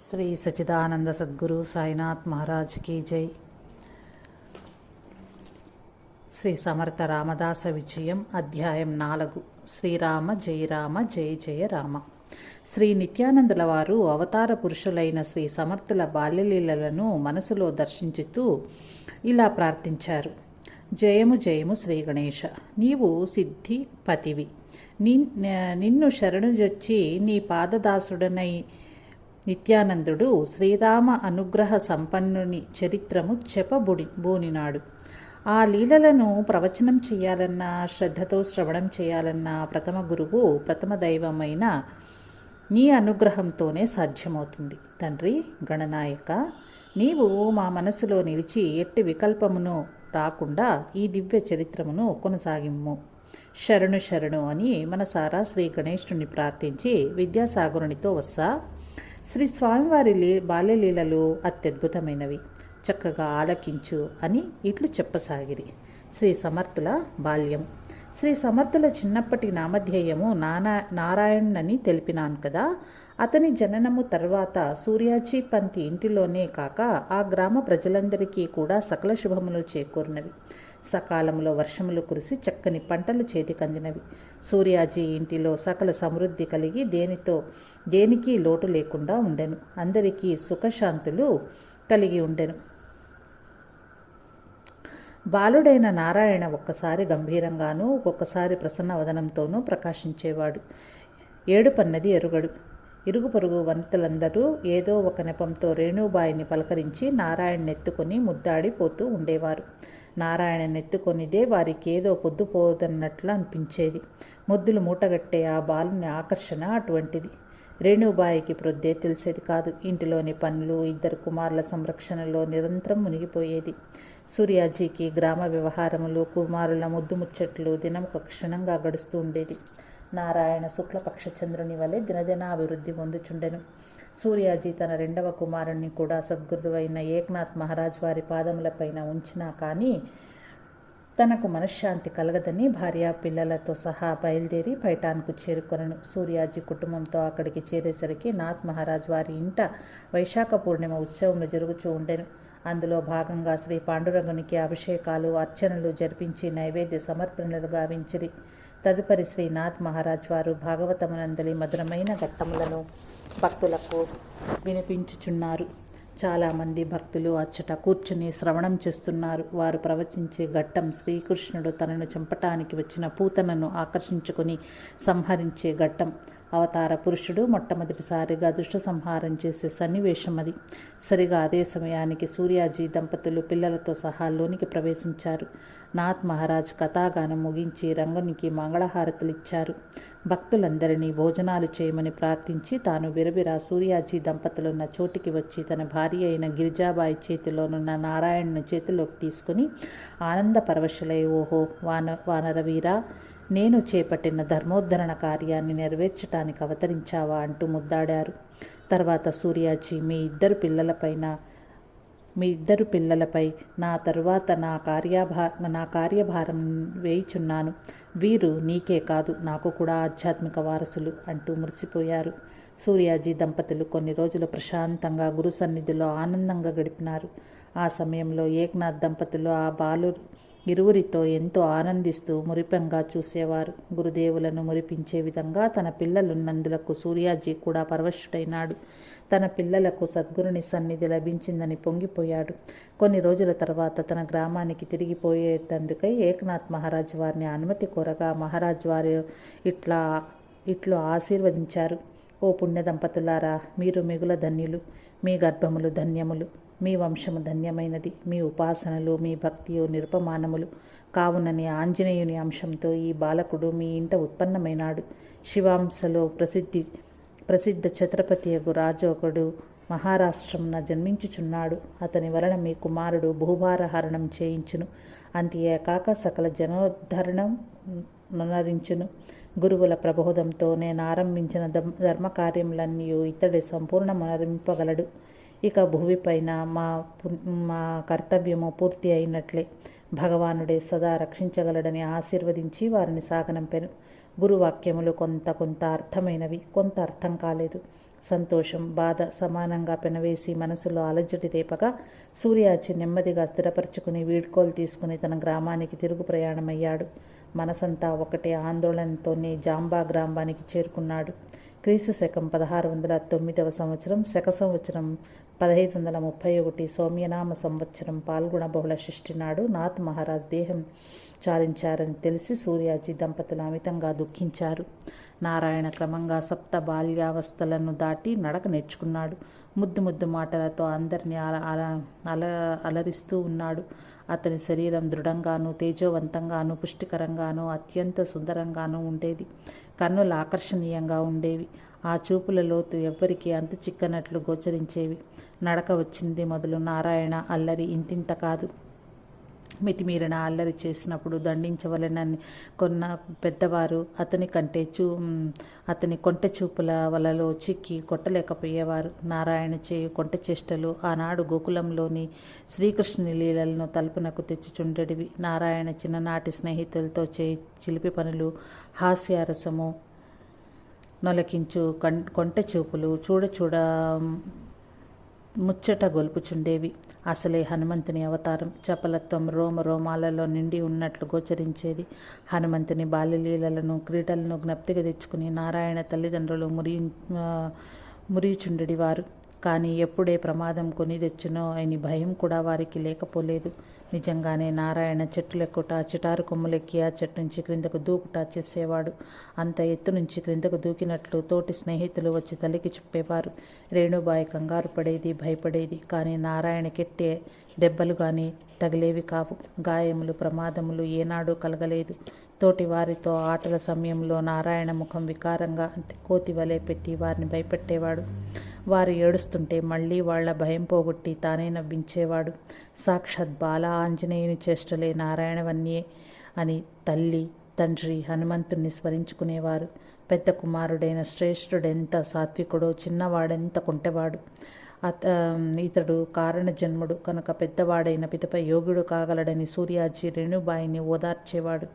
శ్రీ సచిదానంద సద్గురు సాయినాథ్ మహారాజ్ కీ జై. శ్రీ సమర్థ రామదాస విజయం అధ్యాయం నాలుగు. శ్రీరామ జయ రామ జయ జయ రామ. శ్రీ నిత్యానందుల వారు అవతార పురుషులైన శ్రీ సమర్థుల బాల్యలీలలను మనసులో దర్శించుతూ ఇలా ప్రార్థించారు. జయము జయము శ్రీ గణేష నీవు సిద్ధి పతివి. నిన్- నిన్ను శరణుజొచ్చి నీ పాదదాసుడనై నిత్యానందుడు శ్రీరామ అనుగ్రహ సంపన్నుని చరిత్రము చెప్పబుడి బూనినాడు. ఆ లీలలను ప్రవచనం చేయాలన్నా శ్రద్ధతో శ్రవణం చేయాలన్నా ప్రథమ గురువు ప్రథమ దైవమైన నీ అనుగ్రహంతోనే సాధ్యమవుతుంది. తండ్రి గణనాయక నీవు మా మనసులో నిలిచి ఎట్టి వికల్పమును రాకుండా ఈ దివ్య చరిత్రమును కొనసాగిమ్ము. శరణు శరణు అని మనసారా శ్రీ గణేశుని ప్రార్థించి విద్యాసాగరునితో వస్సా శ్రీ స్వామివారి లీ బాల్యలీలలు అత్యద్భుతమైనవి. చక్కగా ఆలకించు అని ఇట్లు చెప్పసాగిరి. శ్రీ సమర్థుల బాల్యం. శ్రీ సమర్థుల చిన్నప్పటి నామధ్యేయము నానా నారాయణ్ తెలిపినాను కదా. అతని జననము తర్వాత సూర్యాజీ పంతి ఇంటిలోనే కాక ఆ గ్రామ ప్రజలందరికీ కూడా సకల శుభములు చేకూరినవి. సకాలంలో వర్షములు కురిసి చక్కని పంటలు చేతికందినవి. సూర్యాజీ ఇంటిలో సకల సమృద్ధి కలిగి దేనితో దేనికి లోటు లేకుండా ఉండెను. అందరికీ సుఖశాంతులు కలిగి ఉండెను. బాలుడైన నారాయణ ఒక్కసారి గంభీరంగానూ ఒక్కొక్కసారి ప్రసన్నవదనంతోనూ ప్రకాశించేవాడు. ఏడుపన్నది ఎరుగడు. ఇరుగు పొరుగు వనితలందరూ ఏదో ఒక నెపంతో రేణుబాయిని పలకరించి నారాయణ ఎత్తుకొని ముద్దాడిపోతూ ఉండేవారు. నారాయణ నెత్తుకొనిదే వారికేదో పొద్దుపోదన్నట్లు అనిపించేది. ముద్దులు మూటగట్టే ఆ బాలుని ఆకర్షణ అటువంటిది. రేణుబాయికి ప్రొద్దే తెలిసేది కాదు. ఇంటిలోని పనులు ఇద్దరు కుమారుల సంరక్షణలో నిరంతరం మునిగిపోయేది. సూర్యాజీకి గ్రామ వ్యవహారములు కుమారుల ముద్దు ముచ్చట్లు దినమొక క్షణంగా గడుస్తూ ఉండేది. నారాయణ శుక్లపక్ష చంద్రుని వలె దినదిన అభివృద్ధి పొందుచుండెను. సూర్యాజీ తన రెండవ కుమారుణ్ణి కూడా సద్గురువైన ఏక్నాథ్ మహారాజ్ వారి పాదములపైన ఉంచినా కానీ తనకు మనశ్శాంతి కలగదని భార్య పిల్లలతో సహా బయలుదేరి పైఠాన్కు చేరుకొనను. సూర్యాజీ కుటుంబంతో అక్కడికి చేరేసరికి నాథ్ మహారాజ్ వారి ఇంట వైశాఖ పూర్ణిమ ఉత్సవములు జరుగుతూ ఉండెను. అందులో భాగంగా శ్రీ పాండురంగునికి అభిషేకాలు అర్చనలు జరిపించి నైవేద్య సమర్పణలు గావించిరి. తదుపరి శ్రీనాథ్ మహారాజ్ వారు భాగవతమునందలి మధురమైన ఘట్టములను భక్తులకు వినిపించుచున్నారు. చాలామంది భక్తులు అచ్చట కూర్చుని శ్రవణం చేస్తున్నారు. వారు ప్రవచించే ఘట్టం శ్రీకృష్ణుడు తనను చంపటానికి వచ్చిన పూతనను ఆకర్షించుకుని సంహరించే ఘట్టం. అవతార పురుషుడు మొట్టమొదటిసారిగా దుష్ట సంహారం చేసే సన్నివేశం అది. సరిగా అదే సమయానికి సూర్యాజీ దంపతులు పిల్లలతో సహా లోనికి ప్రవేశించారు. నాథ్ మహారాజ్ కథాగానం ముగించి రంగునికి మంగళహారతులు ఇచ్చారు. భక్తులందరినీ భోజనాలు చేయమని ప్రార్థించి తాను విరవిరా సూర్యాజీ దంపతులున్న చోటికి వచ్చి తన భార్య అయిన గిరిజాబాయి చేతిలోనున్న నారాయణను చేతిలోకి తీసుకుని ఆనంద పరవశులై ఓహో వాన వానరవీరా నేను చేపట్టిన ధర్మోద్ధరణ కార్యాన్ని నెరవేర్చటానికి అవతరించావా అంటూ ముద్దాడారు. తర్వాత సూర్యాజీ మీ ఇద్దరు పిల్లలపైన మీ ఇద్దరు పిల్లలపై నా తరువాత నా కార్యభా నా కార్యభారం వేయిచున్నాను. వీరు నీకే కాదు నాకు కూడా ఆధ్యాత్మిక వారసులు అంటూ మురిసిపోయారు. సూర్యాజీ దంపతులు కొన్ని రోజులు ప్రశాంతంగా గురు సన్నిధిలో ఆనందంగా గడిపినారు. ఆ సమయంలో ఏక్నాథ్ దంపతులు ఆ బాలు ఇరువురితో ఎంతో ఆనందిస్తూ మురిపెంగా చూసేవారు. గురుదేవులను మురిపించే విధంగా తన పిల్లలున్నందులకు సూర్యాజీ కూడా పరవశుడైనాడు. తన పిల్లలకు సద్గురుని సన్నిధి లభించిందని పొంగిపోయాడు. కొన్ని రోజుల తర్వాత తన గ్రామానికి తిరిగిపోయేటందుకై ఏకనాథ్ మహారాజ్ వారిని అనుమతి కోరగా మహారాజ్ వారు ఇట్లా ఇట్లు ఆశీర్వదించారు. ఓ పుణ్య దంపతులారా మీరు మిగుల ధన్యులు మీ గర్భములు ధన్యములు. మీ వంశము ధన్యమైనది. మీ ఉపాసనలు మీ భక్తియు నిరుపమానములు. కావునని ఆంజనేయుని అంశంతో ఈ బాలకుడు మీ ఇంట ఉత్పన్నమైనాడు. శివాంశలో ప్రసిద్ధి ప్రసిద్ధ ఛత్రపతి ఛత్రపతియగు రాజోకుడు మహారాష్ట్రమున జన్మించుచున్నాడు. అతని వలన మీ కుమారుడు భూభారహరణం చేయించును. అంతేకాక సకల జనోద్ధరణం నరించును గురువుల ప్రబోధంతో నేను ఆరంభించిన ధర్మ కార్యములన్నీ ఇతడి సంపూర్ణమనరింపగలడు. ఇక భూమిపైన మా మా కర్తవ్యము పూర్తి అయినట్లే. భగవానుడే సదా రక్షించగలడని ఆశీర్వదించి వారిని సాగనంపెను గురువాక్యములు కొంత కొంత అర్థమైనవి కొంత అర్థం కాలేదు. సంతోషం బాధ సమానంగా పెనవేసి మనసులో అలజడి రేపగా సూర్యాచి నెమ్మదిగా స్థిరపరుచుకుని వీడ్కోలు తీసుకుని తన గ్రామానికి తిరుగు ప్రయాణమయ్యాడు. మనసంతా ఒకటే ఆందోళనతోనే జాంబా గ్రామానికి చేరుకున్నాడు. క్రీస్తు శకం పదహారు వందల తొమ్మిదవ సంవత్సరం శక సంవత్సరం పదహైదు వందల ముప్పై ఒకటి సౌమ్యనామ సంవత్సరం పాల్గొన బహుళ షష్ఠి నాడు నాథ్ మహారాజ్ దేహం చాలించారని తెలిసి సూర్యాజీ దంపతులు అమితంగా దుఃఖించారు. నారాయణ క్రమంగా సప్త బాల్యావస్థలను దాటి నడక నేర్చుకున్నాడు. ముద్దు ముద్దు మాటలతో అందరినీ అల అల అల అలరిస్తూ ఉన్నాడు. అతని శరీరం దృఢంగాను తేజోవంతంగాను పుష్టికరంగాను అత్యంత సుందరంగాను ఉండేది. కన్నులు ఆకర్షణీయంగా ఉండేవి. ఆ చూపుల లోతు ఎవ్వరికీ అంతు చిక్కనట్లు గోచరించేవి. నడక వచ్చింది మొదలు నారాయణ అల్లరి ఇంతింత కాదు. మితిమీరిన అల్లరి చేసినప్పుడు దండించవలనని కొన్న పెద్దవారు అతని కంటే చూ అతని కొంట చూపుల వలలో చిక్కి కొట్టలేకపోయేవారు. నారాయణ చేయు కొంట చేష్టలు ఆనాడు గోకులంలోని శ్రీకృష్ణుని లీలలను తలుపునకు తెచ్చుచుండెడివి నారాయణ చిన్ననాటి స్నేహితులతో చే చిలిపి పనులు హాస్యారసము నొలకించు కం కొంట చూపులు చూడ చూడ ముచ్చట గొలుపుచుండేవి. అసలే హనుమంతుని అవతారం. చపలత్వం రోమ రోమాలలో నిండి ఉన్నట్లు గోచరించేది. హనుమంతుని బాల్యలీలలను క్రీడలను జ్ఞప్తిగా తెచ్చుకుని నారాయణ తల్లిదండ్రులు మురి మురియుచుండెడివారు కానీ ఎప్పుడే ప్రమాదం కొని తెచ్చునో అని భయం కూడా వారికి లేకపోలేదు. నిజంగానే నారాయణ చెట్టులెక్కుట చిటారు కొమ్ములెక్కి ఆ చెట్టు నుంచి క్రిందకు దూకుట చేసేవాడు. అంత ఎత్తు నుంచి క్రిందకు దూకినట్లు తోటి స్నేహితులు వచ్చి తల్లికి చెప్పేవారు. రేణుబాయి కంగారు పడేది భయపడేది. కానీ నారాయణకెట్టే దెబ్బలు కానీ తగిలేవి కావు. గాయములు ప్రమాదములు ఏనాడూ కలగలేదు. తోటి వారితో ఆటల సమయంలో నారాయణ ముఖం వికారంగా అంటే కోతి వలె పెట్టి వారిని భయపెట్టేవాడు. వారు ఏడుస్తుంటే మళ్ళీ వాళ్ళ భయం పోగొట్టి తానే నవ్వించేవాడు. సాక్షాత్ బాల ఆంజనేయుని చేష్టలే నారాయణవన్యే అని తల్లి తండ్రి హనుమంతుణ్ణి స్మరించుకునేవారు. పెద్ద కుమారుడైన శ్రేష్ఠుడెంత సాత్వికుడో చిన్నవాడెంత కుంటెవాడు. అత ఇతడు కారణ జన్ముడు కనుక పెద్దవాడైన పితపై యోగుడు కాగలడని సూర్యాజీ రేణుబాయిని ఓదార్చేవాడు.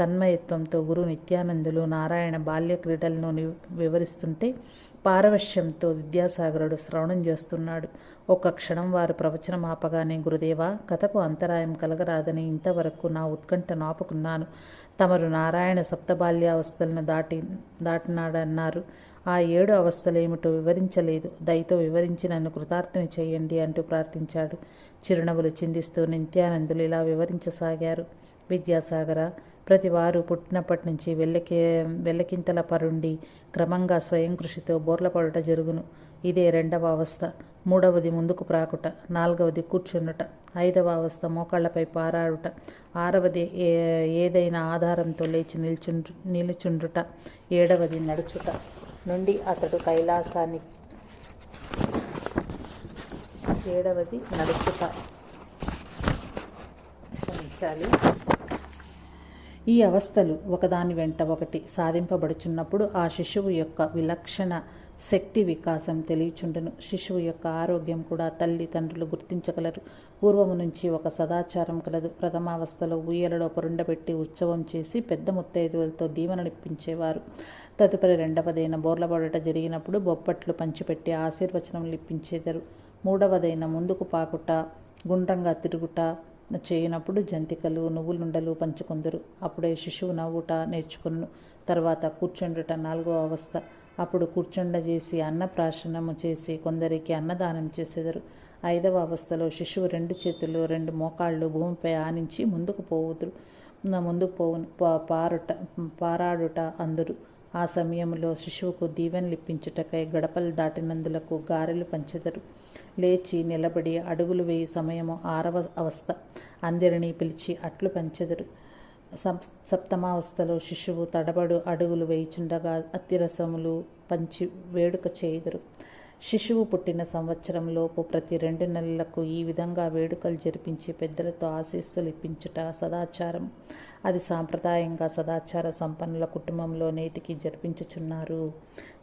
తన్మయత్వంతో గురు నిత్యానందులు నారాయణ బాల్య క్రీడలను వివరిస్తుంటే పారవశ్యంతో విద్యాసాగరుడు శ్రవణం చేస్తున్నాడు. ఒక్క క్షణం వారు ప్రవచనం ఆపగానే గురుదేవ కథకు అంతరాయం కలగరాదని ఇంతవరకు నా ఉత్కంఠ నాపుకున్నాను. తమరు నారాయణ సప్తబాల్యావస్థలను దాటి దాటినాడన్నారు. ఆ ఏడు అవస్థలేమిటో వివరించలేదు. దయతో వివరించి నన్ను కృతార్థని చేయండి అంటూ ప్రార్థించాడు. చిరునవ్వులు చిందిస్తూ నిత్యానందులు ఇలా వివరించసాగారు. విద్యాసాగర ప్రతి వారు పుట్టినప్పటి నుంచి వెళ్ళకే వెళ్ళకింతల పరుండి క్రమంగా స్వయం కృషితో బోర్లపడుట జరుగును. ఇదే రెండవ అవస్థ. మూడవది ముందుకు ప్రాకుట. నాలుగవది కూర్చున్నట. ఐదవ అవస్థ మోకాళ్ళపై పారాడుట. ఆరవది ఏ ఏదైనా ఆధారంతో లేచి నిల్చుండ్రు నిలుచుండుట. ఏడవది నడుచుట. నుండి అతడు కైలాసాన్ని ఏడవది నడుచుట. క్షమించాలి. ఈ అవస్థలు ఒకదాని వెంట ఒకటి సాధింపబడుచున్నప్పుడు ఆ శిశువు యొక్క విలక్షణ శక్తి వికాసం తెలియచుండును. శిశువు యొక్క ఆరోగ్యం కూడా తల్లి తండ్రులు గుర్తించగలరు. పూర్వము నుంచి ఒక సదాచారం కలదు. ప్రథమావస్థలో ఊయలలో పొరుండబెట్టి ఉత్సవం చేసి పెద్ద ముత్తైదువులతో దీవెనలిప్పించేవారు తదుపరి రెండవదైన బోర్లబడట జరిగినప్పుడు బొప్పట్లు పంచిపెట్టి ఆశీర్వచనం లిప్పించేదారు మూడవదైన ముందుకు పాకుట గుండ్రంగా తిరుగుట చేయనప్పుడు జంతికలు నువ్వులుండలు పంచుకుందరు. అప్పుడే శిశువు నవ్వుట నేర్చుకును తర్వాత కూర్చుండుట నాలుగో అవస్థ. అప్పుడు కూర్చుండ చేసి అన్నప్రాశనము చేసి కొందరికి అన్నదానం చేసేదరు. ఐదవ అవస్థలో శిశువు రెండు చేతులు రెండు మోకాళ్ళు భూమిపై ఆనించి ముందుకు పోవుదురు. ముందుకు పోవు పారుట పారాడుట అందరు. ఆ సమయంలో శిశువుకు దీవెనలిప్పించుటకై గడపలు దాటినందులకు గారెలు పంచెదరు. లేచి నిలబడి అడుగులు వేయి సమయము ఆరవ అవస్థ. అందరినీ పిలిచి అట్లు పంచెదరు. సప్తమావస్థలో శిశువు తడబడు అడుగులు వేయిచుండగా అత్తిరసములు పంచి వేడుక చేయుదురు. శిశువు పుట్టిన సంవత్సరంలోపు ప్రతి రెండు నెలలకు ఈ విధంగా వేడుకలు జరిపించి పెద్దలతో ఆశీస్సులు ఇప్పించుట సదాచారం. అది సాంప్రదాయంగా సదాచార సంపన్నుల కుటుంబంలో నేటికి జరిపించుచున్నారు.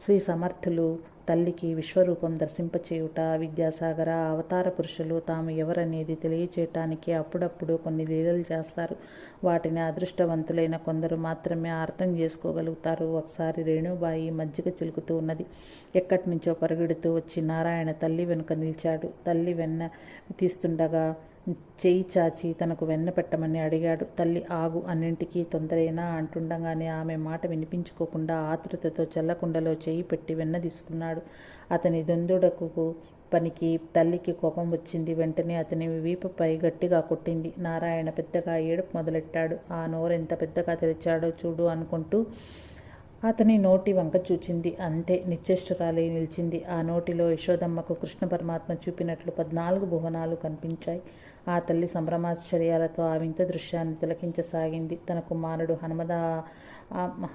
శ్రీ సమర్థులు తల్లికి విశ్వరూపం దర్శింపచేయుట విద్యాసాగర అవతార పురుషులు తాము ఎవరనేది తెలియచేయటానికి అప్పుడప్పుడు కొన్ని లీలలు చేస్తారు. వాటిని అదృష్టవంతులైన కొందరు మాత్రమే అర్థం చేసుకోగలుగుతారు. ఒకసారి రేణుబాయి మజ్జిగ చిలుకుతూ ఉన్నది. ఎక్కడి నుంచో పరుగెడుతూ వచ్చి నారాయణ తల్లి వెనుక నిలిచాడు. తల్లి వెన్న తీస్తుండగా చేయి చాచి తనకు వెన్న పెట్టమని అడిగాడు. తల్లి ఆగు అన్నింటికీ తొందరైనా? అంటుండగానే ఆమె మాట వినిపించుకోకుండా ఆతృతతో చల్లకుండలో చేయి పెట్టి వెన్న తీసుకున్నాడు. అతని దొందుడకు పనికి తల్లికి కోపం వచ్చింది. వెంటనే అతని వీపుపై గట్టిగా కొట్టింది. నారాయణ పెద్దగా ఏడుపు మొదలెట్టాడు. ఆ నోరెంత పెద్దగా తెరిచాడో చూడు అనుకుంటూ అతని నోటి వంక చూచింది. అంతే నిశ్చేష్టురాలై నిలిచింది. ఆ నోటిలో యశోదమ్మకు కృష్ణ పరమాత్మ చూపినట్లు పద్నాలుగు భువనాలు కనిపించాయి. ఆ తల్లి సంభ్రమాశ్చర్యాలతో ఆ వింత దృశ్యాన్ని తిలకించసాగింది. తన కుమారుడు హనుమద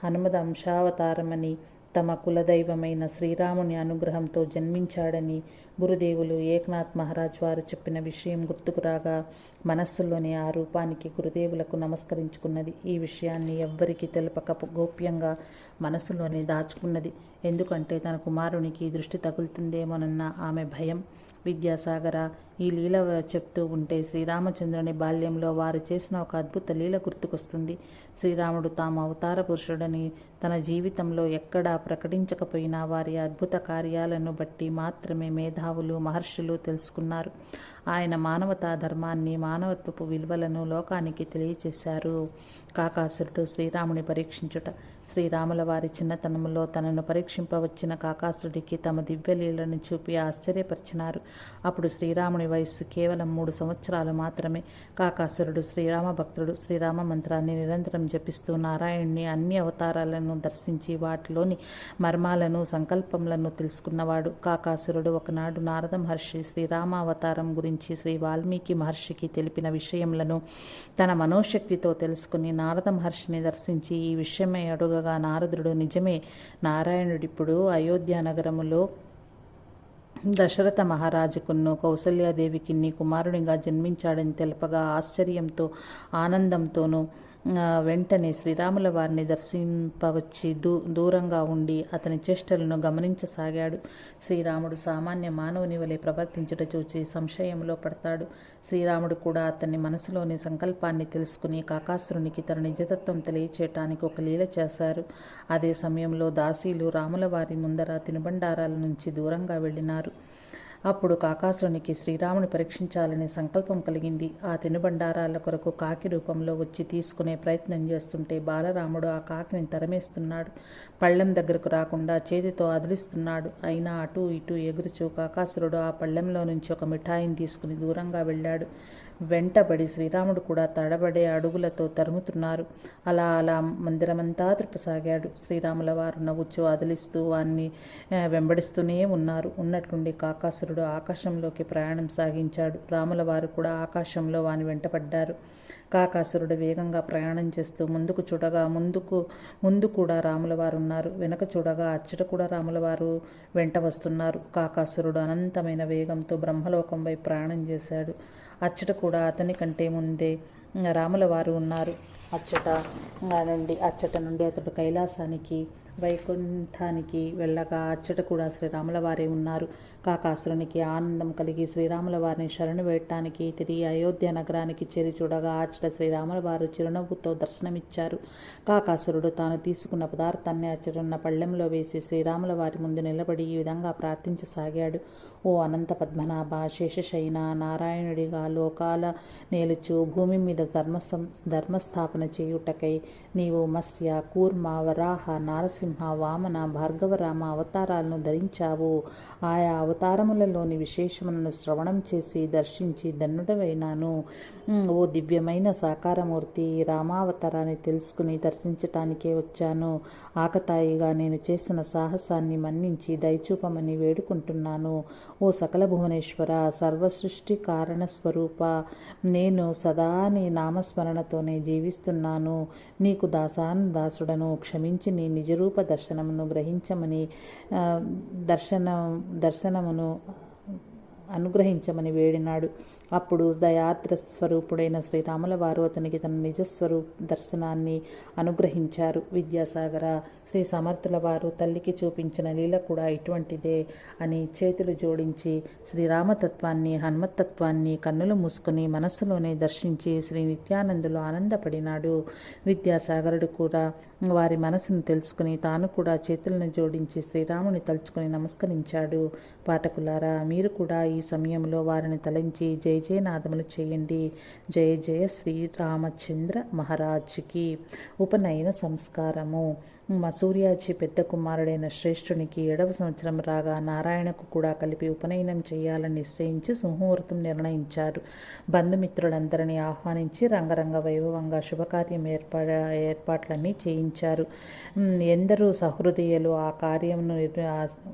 హనుమద అంశావతారమని తమ కులదైవమైన శ్రీరాముని అనుగ్రహంతో జన్మించాడని గురుదేవులు ఏక్నాథ్ మహారాజ్ వారు చెప్పిన విషయం గుర్తుకు రాగా మనస్సులోని ఆ రూపానికి గురుదేవులకు నమస్కరించుకున్నది. ఈ విషయాన్ని ఎవ్వరికీ తెలపక గోప్యంగా మనసులోనే దాచుకున్నది. ఎందుకంటే తన కుమారునికి దృష్టి తగులుతుందేమోనన్న ఆమె భయం. విద్యాసాగర ఈ లీల చెప్తూ ఉంటే శ్రీరామచంద్రుని బాల్యంలో వారు చేసిన ఒక అద్భుత లీల గుర్తుకొస్తుంది. శ్రీరాముడు తాము అవతార పురుషుడని తన జీవితంలో ఎక్కడా ప్రకటించకపోయినా వారి అద్భుత కార్యాలను బట్టి మాత్రమే మేధావులు మహర్షులు తెలుసుకున్నారు. ఆయన మానవతా ధర్మాన్ని మానవత్వపు విలువలను లోకానికి తెలియచేశారు. కాకాసురుడు శ్రీరాముని పరీక్షించుట శ్రీరాముల వారి చిన్నతనంలో తనను పరీక్షింపవచ్చిన కాకాసురుడికి తమ దివ్యలీలను చూపి ఆశ్చర్యపరిచినారు. అప్పుడు శ్రీరాముని వయస్సు కేవలం మూడు సంవత్సరాలు మాత్రమే. కాకాసురుడు శ్రీరామ భక్తుడు శ్రీరామ మంత్రాన్ని నిరంతరం జపిస్తూ నారాయణ్ణి అన్ని అవతారాలను దర్శించి వాటిలోని మర్మాలను సంకల్పములను తెలుసుకున్నవాడు. కాకాసురుడు ఒకనాడు నారద మహర్షి శ్రీరామావతారం అవతారం గురించి శ్రీ వాల్మీకి మహర్షికి తెలిపిన విషయములను తన మనోశక్తితో తెలుసుకుని నారద మహర్షిని దర్శించి ఈ విషయమై అడుగగా నారదుడు నిజమే నారాయణుడిప్పుడు అయోధ్య నగరములో దశరథ మహారాజుకును కౌసల్యాదేవికి కుమారునిగా జన్మించాడని తెలపగా ఆశ్చర్యంతో ఆనందంతోనూ వెంటనే శ్రీరాముల వారిని దర్శింపవచ్చి దూ దూరంగా ఉండి అతని చేష్టలను గమనించసాగాడు. శ్రీరాముడు సామాన్య మానవుని వలె ప్రవర్తించుట చూచి సంశయంలో పడతాడు. శ్రీరాముడు కూడా అతని మనసులోని సంకల్పాన్ని తెలుసుకుని కాకాసురునికి తన నిజతత్వం తెలియచేయటానికి ఒక లీల చేశారు. అదే సమయంలో దాసీలు రాముల వారి ముందర తినుబండారాల నుంచి దూరంగా వెళ్ళినారు. అప్పుడు కాకాసునికి శ్రీరాముని పరీక్షించాలనే సంకల్పం కలిగింది. ఆ తినుబండారాల కొరకు కాకి రూపంలో వచ్చి తీసుకునే ప్రయత్నం చేస్తుంటే బాలరాముడు ఆ కాకిని తరమేస్తున్నాడు. పళ్ళెం దగ్గరకు రాకుండా చేతితో అదిలిస్తున్నాడు. అయినా అటు ఇటు ఎగురుచూ కాకాసురుడు ఆ పళ్ళెంలో నుంచి ఒక మిఠాయిని తీసుకుని దూరంగా వెళ్ళాడు. వెంటబడి శ్రీరాముడు కూడా తడబడే అడుగులతో తరుముతున్నారు. అలా అలా మందిరమంతా త్రిప్పసాగాడు. శ్రీరాముల వారు నవ్వుచూ అదిలిస్తూ వారిని వెంబడిస్తూనే ఉన్నారు. ఉన్నట్టుండి కాకాసురుడు ఆకాశంలోకి ప్రయాణం సాగించాడు. రాముల వారు కూడా ఆకాశంలో వాని వెంటపడ్డారు. కాకాసురుడు వేగంగా ప్రయాణం చేస్తూ ముందుకు చూడగా ముందుకు ముందు కూడా రాముల వారు ఉన్నారు. వెనక చూడగా అచ్చట కూడా రాముల వారు వెంట వస్తున్నారు. కాకాసురుడు అనంతమైన వేగంతో బ్రహ్మలోకం వైపు ప్రయాణం చేశాడు. అచ్చట కూడా అతని కంటే ముందే రాముల వారు ఉన్నారు. అచ్చట నుండి అచ్చట నుండి అతడు కైలాసానికి వైకుంఠానికి వెళ్ళగా అచ్చట కూడా శ్రీరాముల వారే ఉన్నారు. కాకాసురునికి ఆనందం కలిగి శ్రీరాముల వారిని శరణు వేయటానికి తిరిగి అయోధ్య నగరానికి చేరి చూడగా అచ్చట శ్రీరాముల వారు చిరునవ్వుతో దర్శనమిచ్చారు. కాకాసురుడు తాను తీసుకున్న పదార్థాన్ని అచ్చటున్న పళ్ళెంలో వేసి శ్రీరాముల వారి ముందు నిలబడి ఈ విధంగా ప్రార్థించసాగాడు. ఓ అనంత పద్మనాభ శేషశైన నారాయణుడిగా లోకాల నేలుచు భూమి మీద ధర్మ ధర్మస్థాపన చేయుటకై నీవు మత్స్య కూర్మ వరాహ నరసింహ వామన భార్గవరామ అవతారాలను ధరించావు. ఆయా అవతారములలోని విశేషములను శ్రవణం చేసి దర్శించి ధన్యుడవైనాను. ఓ దివ్యమైన సాకారమూర్తి రామావతారాన్ని తెలుసుకుని దర్శించటానికే వచ్చాను. ఆకతాయిగా నేను చేసిన సాహసాన్ని మన్నించి దయచూపమని వేడుకుంటున్నాను. ఓ సకల భువనేశ్వర సర్వసృష్టి కారణ స్వరూప నేను సదా నీ నామస్మరణతోనే జీవిస్తున్నాను. నీకు దాసాను దాసుడను క్షమించి నీ నిజరూప దర్శనమును గ్రహించమని దర్శనం దర్శనమును అనుగ్రహించమని వేడినాడు. అప్పుడు దయాద్ర స్వరూపుడైన శ్రీరాముల వారు అతనికి తన నిజస్వరూప దర్శనాన్ని అనుగ్రహించారు. విద్యాసాగర శ్రీ సమర్థుల వారు తల్లికి చూపించిన లీల కూడా ఇటువంటిదే అని చేతులు జోడించి శ్రీరామతత్వాన్ని హనుమతత్వాన్ని కన్నులు మూసుకుని మనస్సులోనే దర్శించి శ్రీ నిత్యానందులు ఆనందపడినాడు. విద్యాసాగరుడు కూడా వారి మనసును తెలుసుకుని తాను కూడా చేతులను జోడించి శ్రీరాముని తలుచుకుని నమస్కరించాడు. పాఠకులారా మీరు కూడా ఈ సమయంలో వారిని తలంచి జయ జయనాదములు చేయండి. జయ జయ శ్రీరామచంద్ర మహారాజ్కి. ఉపనయన సంస్కారము. మా సూర్యాజీ పెద్ద కుమారుడైన శ్రేష్ఠునికి ఏడవ సంవత్సరం రాగా నారాయణకు కూడా కలిపి ఉపనయనం చేయాలని నిశ్చయించి సుముహూర్తం నిర్ణయించారు. బంధుమిత్రులందరినీ ఆహ్వానించి రంగరంగ వైభవంగా శుభకార్యం ఏర్పా ఏర్పాట్లన్నీ చేయించారు. ఎందరూ సహృదయులు ఆ కార్యమును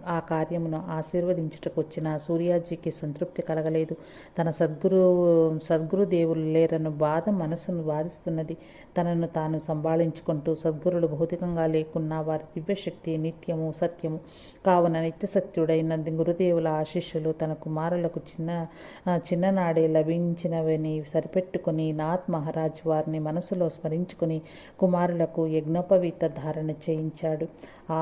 ఆ- కార్యమును ఆశీర్వదించుటకు వచ్చిన సూర్యాజీకి సంతృప్తి కలగలేదు. తన సద్గురు సద్గురుదేవులు లేరన్న బాధ మనసును బాధిస్తున్నది. తనను తాను సంభాళించుకుంటూ సద్గురులు భౌతికంగా లేకున్నా వారి దివ్యశక్తి నిత్యము సత్యము. కావున నిత్య సత్యుడైన గురుదేవుల ఆశీస్సులు తన కుమారులకు చిన్న చిన్ననాడే లభించినవని సరిపెట్టుకుని నాథ్ మహారాజ్ వారిని మనసులో స్మరించుకుని కుమారులకు యజ్ఞోపవీత ధారణ చేయించాడు. ఆ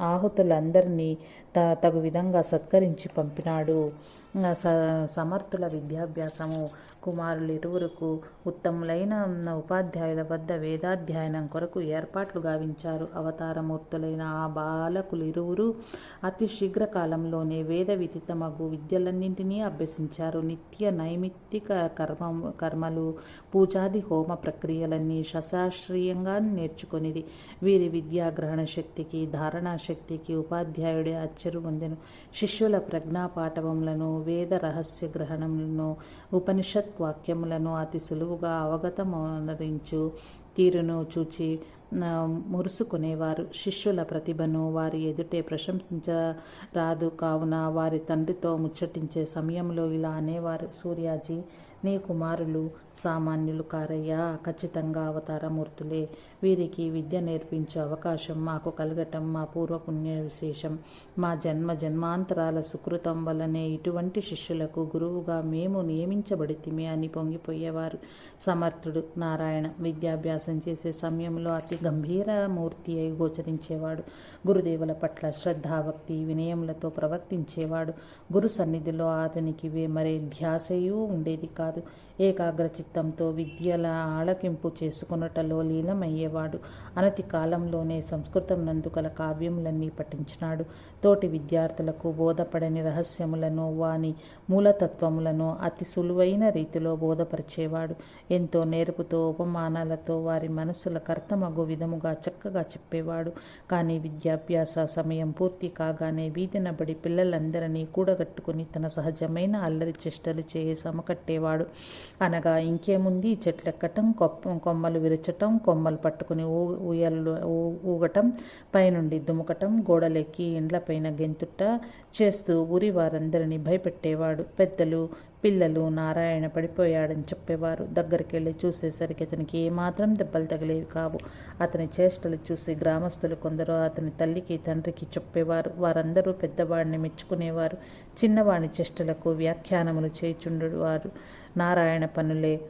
ఆహుతులందరినీ త తగు విధంగా సత్కరించి పంపినాడు. స సమర్థుల విద్యాభ్యాసము. కుమారులు ఇరువురకు ఉత్తములైన ఉపాధ్యాయుల వద్ద వేదాధ్యయనం కొరకు ఏర్పాట్లు గావించారు. అవతారమూర్తులైన ఆ బాలకులు ఇరువురు అతి శీఘ్రకాలంలోనే వేద విదితమగు విద్యలన్నింటినీ అభ్యసించారు. నిత్య నైమిత్తిక కర్మ కర్మలు పూజాది హోమ ప్రక్రియలన్నీ శశాస్త్రీయంగా నేర్చుకునేది వీరి విద్యాగ్రహణ శక్తికి ధారణా శక్తికి ఉపాధ్యాయుడే అచ్చరు పొందెను. శిష్యుల ప్రజ్ఞాపాఠవములను వేద రహస్య గ్రహణములను ఉపనిషత్ వాక్యములను అతి సులువుగా అవగతమనరించు తీరును చూచి మురుసుకునేవారు. శిష్యుల ప్రతిభను వారి ఎదుటే ప్రశంసించరాదు. కావున వారి తండ్రితో ముచ్చటించే సమయంలో ఇలా అనేవారు. సూర్యాజీ నీ కుమారులు సామాన్యులు కారయ్యా ఖచ్చితంగా అవతారమూర్తులే. వీరికి విద్య నేర్పించే అవకాశం మాకు కలగటం మా పూర్వపుణ్య విశేషం మా జన్మ జన్మాంతరాల సుకృతం వల్లనే ఇటువంటి శిష్యులకు గురువుగా మేము నియమించబడితిమి అని పొంగిపోయేవారు. సమర్థుడు నారాయణ విద్యాభ్యాసం చేసే సమయంలో అతి గంభీర మూర్తి అయి గోచరించేవాడు. గురుదేవుల పట్ల శ్రద్ధాభక్తి వినయములతో ప్రవర్తించేవాడు. గురు సన్నిధిలో అతనికి వే- మరే ధ్యాసయూ ఉండేది కాదు. ఏకాగ్రచిత్తంతో విద్యల ఆలకింపు చేసుకున్నటలో లీనమయ్యేవాడు అనతి కాలంలోనే సంస్కృతం నందుగల కావ్యములన్నీ పఠించినాడు. తోటి విద్యార్థులకు బోధపడని రహస్యములను వాని మూలతత్వములను అతి సులువైన రీతిలో బోధపరిచేవాడు. ఎంతో నేర్పుతో ఉపమానాలతో వారి మనసుల కర్తమగు విధముగా చక్కగా చెప్పేవాడు. కానీ విద్యాభ్యాస సమయం పూర్తి కాగానే వీధినబడి పిల్లలందరినీ కూడగట్టుకుని తన సహజమైన అల్లరి చేష్టలు చేయి సమకట్టేవాడు. అనగా ఇంకేముంది? చెట్లెక్కటం కొమ్మలు విరచటం కొమ్మలు పట్టుకుని ఊ ఊయలు ఊ- ఊగటం పైనుండి దుముకటం గోడలెక్కి ఇండ్లపైన గెంతుట చేస్తూ ఊరి వారందరినీ భయపెట్టేవాడు. పెద్దలు పిల్లలు నారాయణ పడిపోయాడని చెప్పేవారు. దగ్గరికి వెళ్ళి చూసేసరికి అతనికి ఏమాత్రం దెబ్బలు తగిలేవి కావు. అతని చేష్టలు చూసి గ్రామస్తులు కొందరు అతని తల్లికి తండ్రికి చెప్పేవారు. వారందరూ పెద్దవాడిని మెచ్చుకునేవారు. చిన్నవాడి చేష్టలకు వ్యాఖ్యానములు చేయుచుండేవారు. నారాయణ పనులే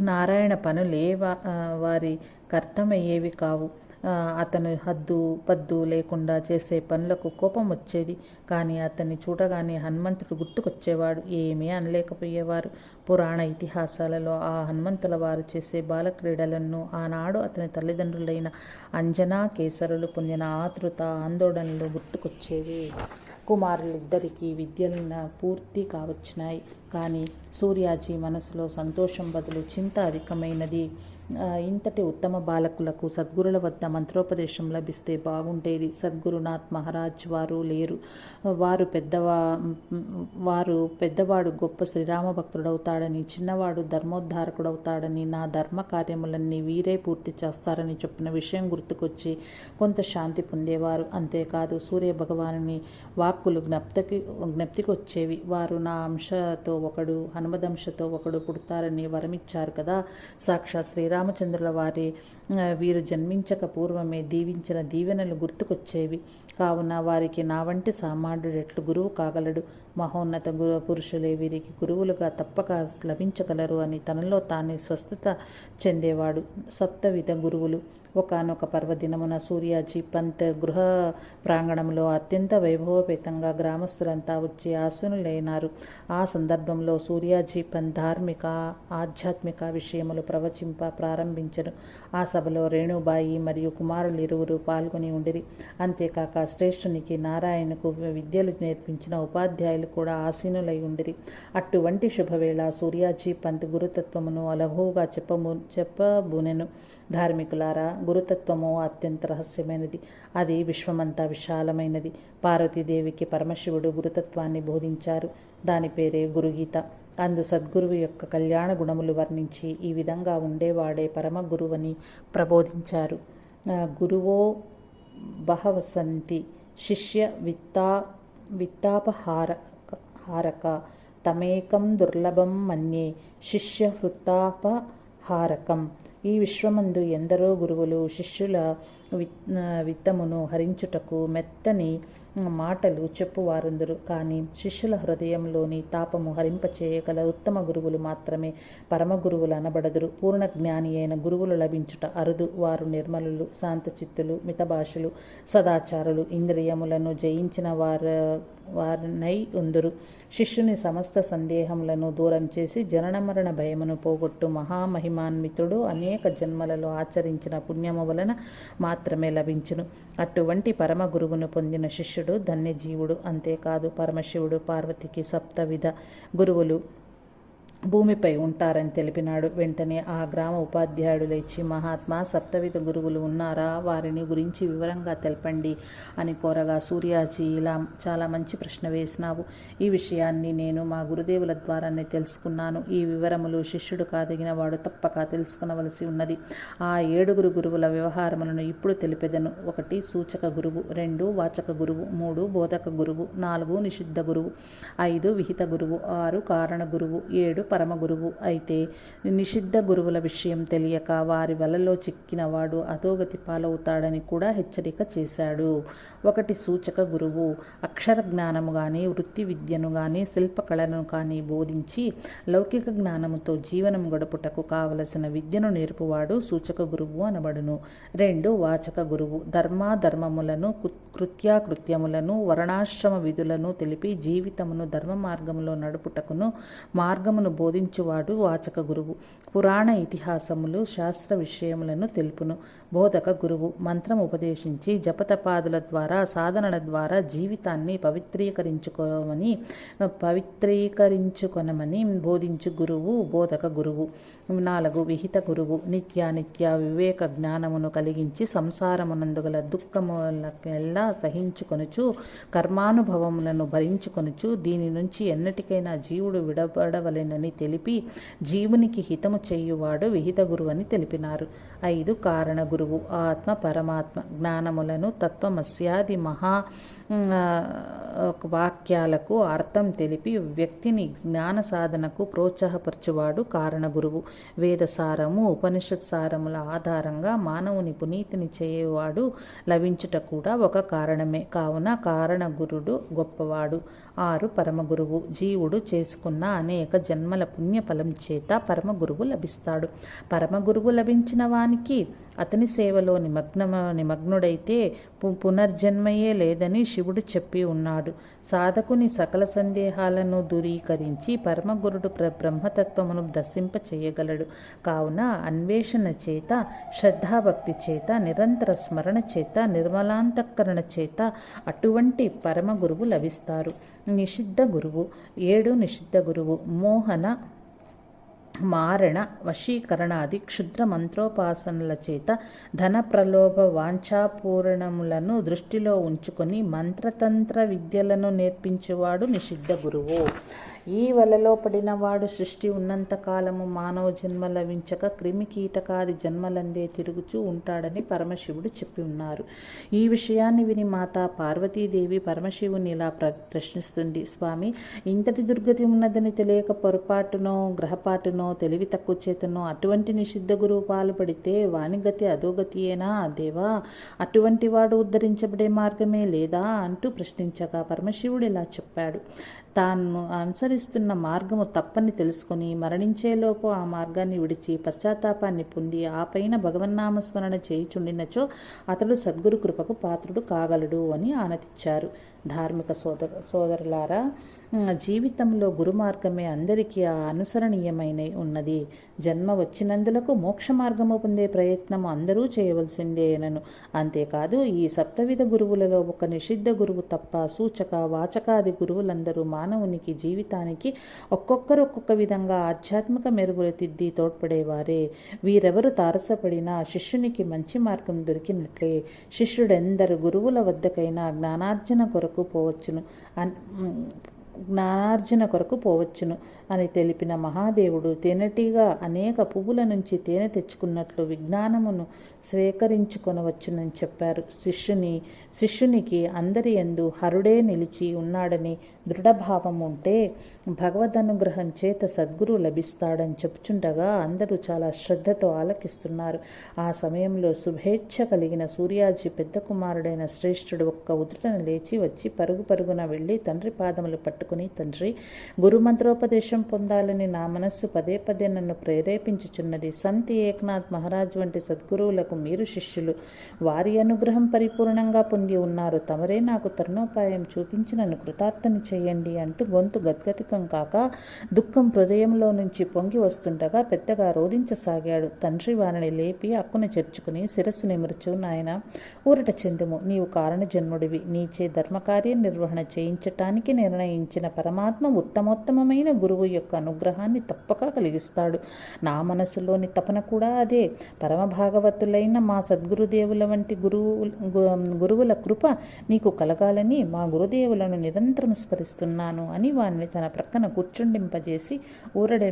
నారాయణ పనులే వా- వారి కర్తమయ్యేవి కావు. అతను హద్దు పద్దు లేకుండా చేసే పనులకు కోపం వచ్చేది. కానీ అతన్ని చూడగానే హనుమంతుడు గుర్తుకొచ్చేవాడు. ఏమీ అనలేకపోయేవారు. పురాణ ఇతిహాసాలలో ఆ హనుమంతుల వారు చేసే బాలక్రీడలను ఆనాడు అతని తల్లిదండ్రులైన అంజనా కేసరులు పొందిన ఆతృత ఆందోళనలు గుర్తుకొచ్చేవి. కుమారులిద్దరికీ విద్యలను పూర్తి కావచ్చినాయి. కానీ సూర్యాజీ మనసులో సంతోషం బదులు చింత అధికమైనది. ఇంతటి ఉత్తమ బాలకులకు సద్గురుల వద్ద మంత్రోపదేశం లభిస్తే బాగుండేది. సద్గురునాథ్ మహారాజ్ వారు లేరు. వారు పెద్దవా వారు పెద్దవాడు గొప్ప శ్రీరామ భక్తుడవుతాడని చిన్నవాడు ధర్మోద్ధారకుడవుతాడని నా ధర్మ కార్యములన్నీ వీరే పూర్తి చేస్తారని చెప్పిన విషయం గుర్తుకొచ్చి కొంత శాంతి పొందేవారు. అంతేకాదు సూర్య భగవానుని వాక్కులు జ్ఞప్తికి జ్ఞప్తికొచ్చేవి. వారు నా అంశతో ఒకడు హనుమదంశతో ఒకడు పుడతారని వరమిచ్చారు కదా. సాక్షాత్ శ్రీరామచంద్రుల వారి వీరు జన్మించక పూర్వమే దీవించిన దీవెనలు గుర్తుకొచ్చేవి. కావున వారికి నా వంటి సామాన్యుడెట్లు గురువు కాగలడు? మహోన్నత గురు పురుషులే వీరికి గురువులుగా తప్పక లభించగలరు అని తనలో తానే స్వస్థత చెందేవాడు. సప్తవిధ గురువులు. ఒకనొక పర్వదినమున సూర్యాజీ పంత్ గృహ ప్రాంగణంలో అత్యంత వైభవపేతంగా గ్రామస్తులంతా వచ్చి ఆసునులైనారు. ఆ సందర్భంలో సూర్యాజీ పంత్ ధార్మిక ఆధ్యాత్మిక విషయములు ప్రవచింప ప్రారంభించను. ఆ సభలో రేణుబాయి మరియు కుమారులు ఇరువురు పాల్గొని ఉండిరి. అంతేకాక శ్రేష్ఠునికి నారాయణకు విద్యలు నేర్పించిన ఉపాధ్యాయులు కూడా ఆసీనులై ఉండిరి. అటువంటి శుభవేళ సూర్యాజీ పంత్ గురుతత్వమును అలహువుగా చెప్పము చెప్పబూనెను. ధార్మికులారా గురుతత్వము అత్యంత రహస్యమైనది. అది విశ్వమంతా విశాలమైనది. పార్వతీదేవికి పరమశివుడు గురుతత్వాన్ని బోధించారు. దాని పేరే గురుగీత. అందు సద్గురువు యొక్క కళ్యాణ గుణములు వర్ణించి ఈ విధంగా ఉండేవాడే పరమ గురువని ప్రబోధించారు గురువో బహవసంతి శిష్య విత్తా విత్తాపహార హారక తమేకం దుర్లభం మన్యే శిష్య హృతాపహారకం ఈ విశ్వమందు ఎందరో గురువులు శిష్యుల విత్ విత్తమును హరించుటకు మెత్తని మాటలు చెప్పువారందరు. కానీ శిష్యుల హృదయంలోని తాపము హరింపచేయగల ఉత్తమ గురువులు మాత్రమే పరమ గురువులు అనబడదురు. పూర్ణ జ్ఞాని అయిన గురువులు లభించుట అరుదు. వారు నిర్మలులు శాంతచిత్తులు మితభాషులు సదాచారులు. ఇంద్రియములను జయించిన వారు వారినై ఉందురు. శిష్యుని సమస్త సందేహములను దూరం చేసి జనన మరణ భయమును పోగొట్టు మహామహిమాన్వితుడు అనేక జన్మలలో ఆచరించిన పుణ్యము వలన మాత్రమే లభించును. అటువంటి పరమ గురువును పొందిన శిష్యుడు ధన్యజీవుడు అంతేకాదు పరమశివుడు పార్వతికి సప్తవిధ గురువులు. భూమిపై ఉంటారని తెలిపినాడు. వెంటనే ఆ గ్రామ ఉపాధ్యాయుడు లేచి మహాత్మా సప్తవిధ గురువులు ఉన్నారా? వారిని గురించి వివరంగా తెలపండి అని కోరగా సూర్యాజీ ఇలా చాలా మంచి ప్రశ్న వేసినావు. ఈ విషయాన్ని నేను మా గురుదేవుల ద్వారానే తెలుసుకున్నాను. ఈ వివరములు శిష్యుడు కాదగిన వాడు తప్పక తెలుసుకునవలసి ఉన్నది. ఆ ఏడుగురు గురువుల వ్యవహారములను ఇప్పుడు తెలిపెదను. ఒకటి సూచక గురువు. రెండు వాచక గురువు. మూడు బోధక గురువు. నాలుగు నిషిద్ధ గురువు. ఐదు విహిత గురువు. ఆరు కారణ గురువు. ఏడు పరమ గురువు అయితే నిషిద్ధ గురువుల విషయం తెలియక వారి వలలో చిక్కినవాడు అధోగతి పాలవుతాడని కూడా హెచ్చరిక చేశాడు. ఒకటి సూచక గురువు అక్షర జ్ఞానము కానీ వృత్తి విద్యను కానీ శిల్పకళను కానీ బోధించి లౌకిక జ్ఞానముతో జీవనం గడుపుటకు కావలసిన విద్యను నేర్పువాడు సూచక గురువు అనబడును. రెండు వాచక గురువు ధర్మాధర్మములను కు- కృత్యాకృత్యములను వర్ణాశ్రమ విధులను తెలిపి జీవితమును ధర్మ మార్గములో నడుపుటకును మార్గమును బోధించువాడు వాచక గురువు. పురాణ ఇతిహాసములు శాస్త్ర విషయములను తెలుపును. బోధక గురువు మంత్రం ఉపదేశించి జపతపాదుల ద్వారా సాధనల ద్వారా జీవితాన్ని పవిత్రీకరించుకోమని పవిత్రీకరించుకొనమని బోధించు గురువు బోధక గురువు. నాలుగు విహిత గురువు. నిత్యానిత్య వివేక జ్ఞానమును కలిగించి సంసారమునందుగల దుఃఖములకెల్లా సహించుకొనుచు కర్మానుభవములను భరించుకొనుచు దీని నుంచి ఎన్నటికైనా జీవుడు విడబడవలెనని తెలిపి జీవునికి హితము చేయువాడు విహిత గురువు అని తెలిపినారు. ఐదు కారణ గురువు. గురువు ఆత్మ పరమాత్మ జ్ఞానములను తత్వమస్యాది మహా వాక్యాలకు అర్థం తెలిపి వ్యక్తిని జ్ఞాన సాధనకు ప్రోత్సాహపరచువాడు కారణ గురువు. వేదసారము ఉపనిషత్ సారముల ఆధారంగా మానవుని పునీతిని చేయవాడు లభించుట కూడా ఒక కారణమే. కావున కారణ గురుడు గొప్పవాడు. ఆరు పరమగురువు జీవుడు చేసుకున్న అనేక జన్మల పుణ్యఫలం చేత పరమ గురువు లభిస్తాడు. పరమ గురువు లభించిన వానికి అతని సేవలో నిమగ్న నిమగ్నుడైతే పు- పునర్జన్మయే లేదని శివుడు చెప్పి ఉన్నాడు. సాధకుని సకల సందేహాలను దూరీకరించి పరమగురుడు ప్ర బ్రహ్మతత్వమును దర్శింప చేయగలడు. కావున అన్వేషణ చేత శ్రద్ధాభక్తి చేత నిరంతర స్మరణ చేత నిర్మలాంతఃకరణ చేత అటువంటి పరమ గురువు లభిస్తారు. నిషిద్ధ గురువు ఏడు నిషిద్ధ గురువు మోహన మారణ వశీకరణాది క్షుద్ర మంత్రోపాసనల చేత ధన ప్రలోభ వాంఛాపూరణములను దృష్టిలో ఉంచుకొని మంత్రతంత్ర విద్యలను నేర్పించేవాడు నిషిద్ధ గురువు. ఈ వలలో పడినవాడు సృష్టి ఉన్నంత కాలము మానవ జన్మ లభించక క్రిమి కీటకాది జన్మలందే తిరుగుచూ ఉంటాడని పరమశివుడు చెప్పి ఉన్నారు. ఈ విషయాన్ని విని మాత పార్వతీదేవి పరమశివుని ఇలా ప్ర ప్రశ్నిస్తుంది. స్వామి ఇంతటి దుర్గతి ఉన్నదని తెలియక పొరపాటునో గ్రహపాటునో తెలివి తక్కువ చేతనో అటువంటి నిషిద్ధ గురువు పాల్పడితే వాణిగతి అధోగతియేనా? దేవా అటువంటి వాడు ఉద్ధరించబడే మార్గమే లేదా? అంటూ ప్రశ్నించగా పరమశివుడు ఇలా చెప్పాడు. తాను అనుసరిస్తున్న మార్గము తప్పని తెలుసుకుని మరణించేలోపు ఆ మార్గాన్ని విడిచి పశ్చాత్తాపాన్ని పొంది ఆ పైన భగవన్నామస్మరణ చేయుచుండినచో అతడు సద్గురు కృపకు పాత్రుడు కాగలడు అని ఆనతిచ్చారు. ధార్మిక సోదర సోదరులారా జీవితంలో గురు మార్గమే అందరికీ ఆ అనుసరణీయమైన ఉన్నది. జన్మ వచ్చినందులకు మోక్ష మార్గము పొందే ప్రయత్నం అందరూ చేయవలసిందేనను అంతేకాదు ఈ సప్తవిధ గురువులలో ఒక నిషిద్ధ గురువు తప్ప సూచక వాచకాది గురువులందరూ మానవునికి జీవితానికి ఒక్కొక్కరు ఒక్కొక్క విధంగా ఆధ్యాత్మిక మెరుగులు తిద్ది తోడ్పడేవారే. వీరెవరు తారసపడినా శిష్యునికి మంచి మార్గం దొరికినట్లే. శిష్యుడెందరు గురువుల వద్దకైనా జ్ఞానార్జన కొరకు పోవచ్చును. జ్ఞానార్జన కొరకు పోవచ్చును అని తెలిపిన మహాదేవుడు తేనెటీగా అనేక పువ్వుల నుంచి తేనె తెచ్చుకున్నట్లు విజ్ఞానమును స్వీకరించుకొనవచ్చునని చెప్పారు. శిష్యుని శిష్యునికి అందరి ఎందు హరుడే నిలిచి ఉన్నాడని దృఢభావం ఉంటే భగవదనుగ్రహం చేత సద్గురు లభిస్తాడని చెప్పుచుండగా అందరూ చాలా శ్రద్ధతో ఆలకిస్తున్నారు. ఆ సమయంలో శుభేచ్ఛ కలిగిన సూర్యాజీ పెద్ద కుమారుడైన శ్రేష్ఠుడు ఒక్క ఉదుటను లేచి వచ్చి పరుగు పరుగున వెళ్ళి తండ్రి పాదములు పట్టుకుని తండ్రి గురు మంత్రోపదేశం పొందాలని నా మనస్సు పదే పదే నన్ను ప్రేరేపించుచున్నది. సంతి ఏకనాథ్ మహారాజ్ వంటి సద్గురువులకు మీరు శిష్యులు. వారి అనుగ్రహం పరిపూర్ణంగా పొంది ఉన్నారు. తమరే నాకు తరుణోపాయం చూపించి నన్ను కృతార్థని చేయండి అంటూ గొంతు గద్గతికం కాక దుఃఖం హృదయంలో నుంచి పొంగి వస్తుండగా పెద్దగా రోధించసాగాడు. తండ్రి వారిని లేపి అక్కున చేర్చుకుని శిరస్సు నిమరుచు నాయన. ఊరట చెందుము. నీవు కారణ జన్ముడివి నీచే ధర్మకార్య నిర్వహణ చేయించటానికి నిర్ణయించి ఇచ్చిన పరమాత్మ ఉత్తమోత్తమమైన గురువు యొక్క అనుగ్రహాన్ని తప్పక కలిగిస్తాడు. నా మనసులోని తపన కూడా అదే. పరమ భాగవతులైన మా సద్గురుదేవుల వంటి గురువు గురువుల కృప నీకు కలగాలని మా గురుదేవులను నిరంతరం స్మరిస్తున్నాను అని వారిని తన ప్రక్కన కూర్చుండింపజేసి ఊరడె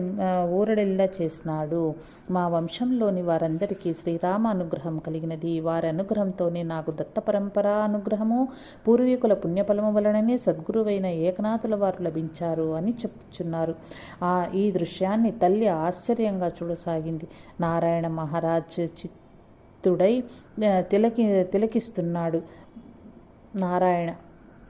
ఊరడెల్లా చేసినాడు. మా వంశంలోని వారందరికీ శ్రీరామ అనుగ్రహం కలిగినది. వారి అనుగ్రహంతోనే నాకు దత్త పరంపరా అనుగ్రహము. పూర్వీకుల పుణ్యఫలము వలననే సద్గురువైన ఏకనాథుల వారు లభించారు అని చెప్పుచున్నారు. ఆ ఈ దృశ్యాన్ని తల్లి ఆశ్చర్యంగా చూడసాగింది. నారాయణ మహారాజ్ చిత్తుడై తిలకి తిలకిస్తున్నాడు. నారాయణ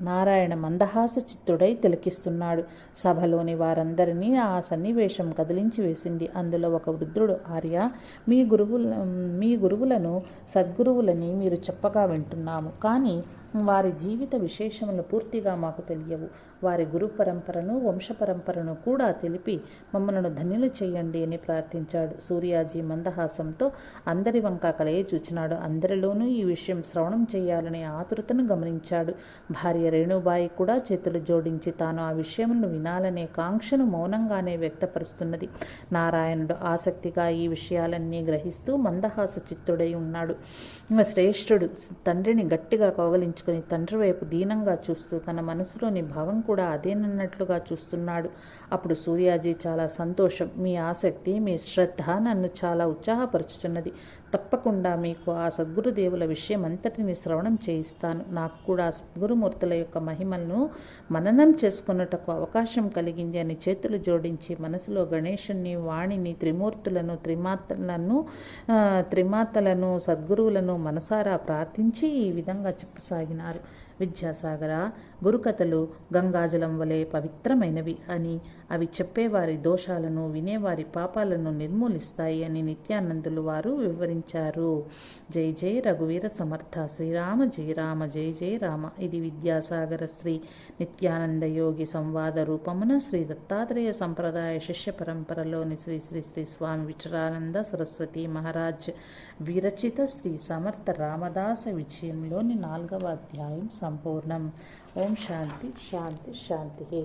నారాయణ మందహాస చిత్తుడై తిలకిస్తున్నాడు. సభలోని వారందరినీ ఆ సన్నివేశం కదిలించి వేసింది. అందులో ఒక వృద్ధుడు ఆర్య మీ గురువుల మీ గురువులను సద్గురువులని మీరు చెప్పగా వింటున్నాము. కానీ వారి జీవిత విశేషములు పూర్తిగా మాకు తెలియవు. వారి గురు పరంపరను వంశ పరంపరను కూడా తెలిపి మమ్మలను ధన్యులు చేయండి అని ప్రార్థించాడు. సూర్యాజీ మందహాసంతో అందరి వంక కలయి చూచినాడు. అందరిలోనూ ఈ విషయం శ్రవణం చేయాలనే ఆతురతను గమనించాడు. భార్య రేణుబాయి కూడా చేతులు జోడించి తాను ఆ విషయమును వినాలనే కాంక్షను మౌనంగానే వ్యక్తపరుస్తున్నది. నారాయణుడు ఆసక్తిగా ఈ విషయాలన్నీ గ్రహిస్తూ మందహాస చిత్తుడై ఉన్నాడు. శ్రేష్ఠుడు తండ్రిని గట్టిగా కౌగలించుకుని తండ్రి వైపు దీనంగా చూస్తూ తన మనసులోని భావం కూడా కూడా అదేనన్నట్లుగా చూస్తున్నాడు. అప్పుడు సూర్యాజీ చాలా సంతోషం. మీ ఆసక్తి మీ శ్రద్ధ నన్ను చాలా ఉత్సాహపరుచుచున్నది. తప్పకుండా మీకు ఆ సద్గురుదేవుల విషయం అంతటిని శ్రవణం చేయిస్తాను. నాకు కూడా సద్గురుమూర్తుల యొక్క మహిమలను మననం చేసుకున్నటకు అవకాశం కలిగింది అని చేతులు జోడించి మనసులో గణేషుణ్ణి వాణిని త్రిమూర్తులను త్రిమాతలను త్రిమాతలను సద్గురువులను మనసారా ప్రార్థించి ఈ విధంగా చెప్పసాగినారు. విద్యాసాగర గురుకథలు గంగాజలం వలె పవిత్రమైనవి అని అవి చెప్పేవారి దోషాలను వినేవారి పాపాలను నిర్మూలిస్తాయి అని నిత్యానందులు వారు వివరించారు. జై జై రఘువీర సమర్థ. శ్రీరామ జై రామ జై జై రామ. ఇది విద్యాసాగర శ్రీ నిత్యానంద యోగి సంవాద రూపమున శ్రీ దత్తాత్రేయ సంప్రదాయ శిష్య పరంపరలోని శ్రీ శ్రీ శ్రీ స్వామి విచరానంద సరస్వతి మహారాజ్ విరచిత శ్రీ సమర్థ రామదాస విజయంలోని నాలుగవ అధ్యాయం సంపూర్ణం. ఓం శాంతి శాంతి శాంతి.